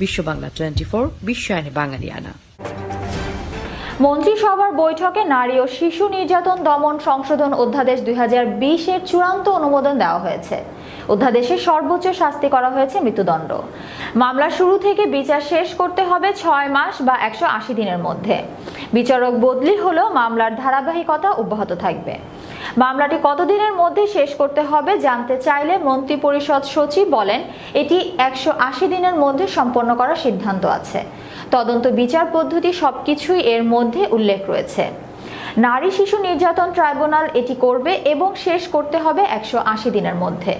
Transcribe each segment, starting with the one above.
বিশ্ব Bangla twenty four বিশ্বায়নে বাঙালিয়ানা। মন্ত্রিসভার বৈঠকে নারী ও শিশু নির্যাতন দমন সংশোধন অধ্যাদেশ দুই এর চূড়ান্ত অনুমোদন দেওয়া হয়েছে। অধ্যাদেশে সর্বোচ্চ শাস্তি করা হয়েছে মৃত্যুদণ্ড। মামলা শুরু থেকে বিচার শেষ করতে হবে ছয় মাস বা একশো আশি দিনের মধ্যে। বিচারক বদলি হলেও মামলার ধারাবাহিকতা অব্যাহত থাকবে। মামলাটি কতদিনের মধ্যে শেষ করতে হবে জানতে চাইলে মন্ত্রিপরিষদ সচিব বলেন, এটি একশো আশি দিনের মধ্যে সম্পন্ন করার সিদ্ধান্ত আছে। তদন্ত বিচার পদ্ধতি সবকিছুই এর মধ্যে উল্লেখ রয়েছে। নারী শিশু নির্যাতন ট্রাইব্যুনাল এটি করবে এবং শেষ করতে হবে একশো আশি দিনের মধ্যে।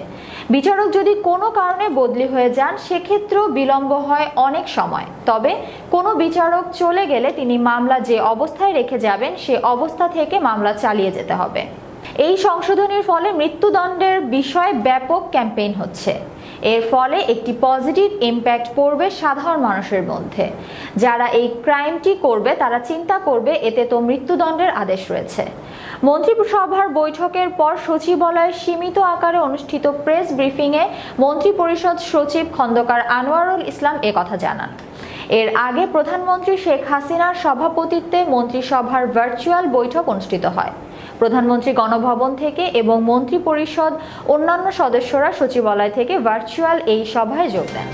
বিচারক যদি কোনো কারণে বদলি হয়ে যান, সেক্ষেত্রেও বিলম্ব হয় অনেক সময়। তবে কোনো বিচারক চলে গেলে তিনি মামলা যে অবস্থায় রেখে যাবেন, সে অবস্থা থেকে মামলা চালিয়ে যেতে হবে। এই সংশোধনীর ফলে মৃত্যুদণ্ডের বিষয়ে ব্যাপক ক্যাম্পেইন হচ্ছে। এর ফলে একটি পজিটিভ ইম্প্যাক্ট পড়বে সাধারণ মানুষের মধ্যে। যারা এই ক্রাইমটি করবে, তারা চিন্তা করবে, এতে তো মৃত্যুদণ্ডের আদেশ রয়েছে। মন্ত্রিসভার বৈঠকের পর সচিবালয়ে সীমিত আকারে অনুষ্ঠিত প্রেস ব্রিফিংয়ে মন্ত্রিপরিষদ সচিব খন্দকার আনোয়ারুল ইসলাম কথা জানান। এর আগে প্রধানমন্ত্রী শেখ হাসিনার সভাপতিত্বে মন্ত্রিসভার ভার্চুয়াল বৈঠক অনুষ্ঠিত হয়। প্রধানমন্ত্রী গণভবন থেকে এবং মন্ত্রিপরিষদ অন্যান্য সদস্যরা সচিবালয় থেকে ভার্চুয়াল এই সভায় যোগ দেন।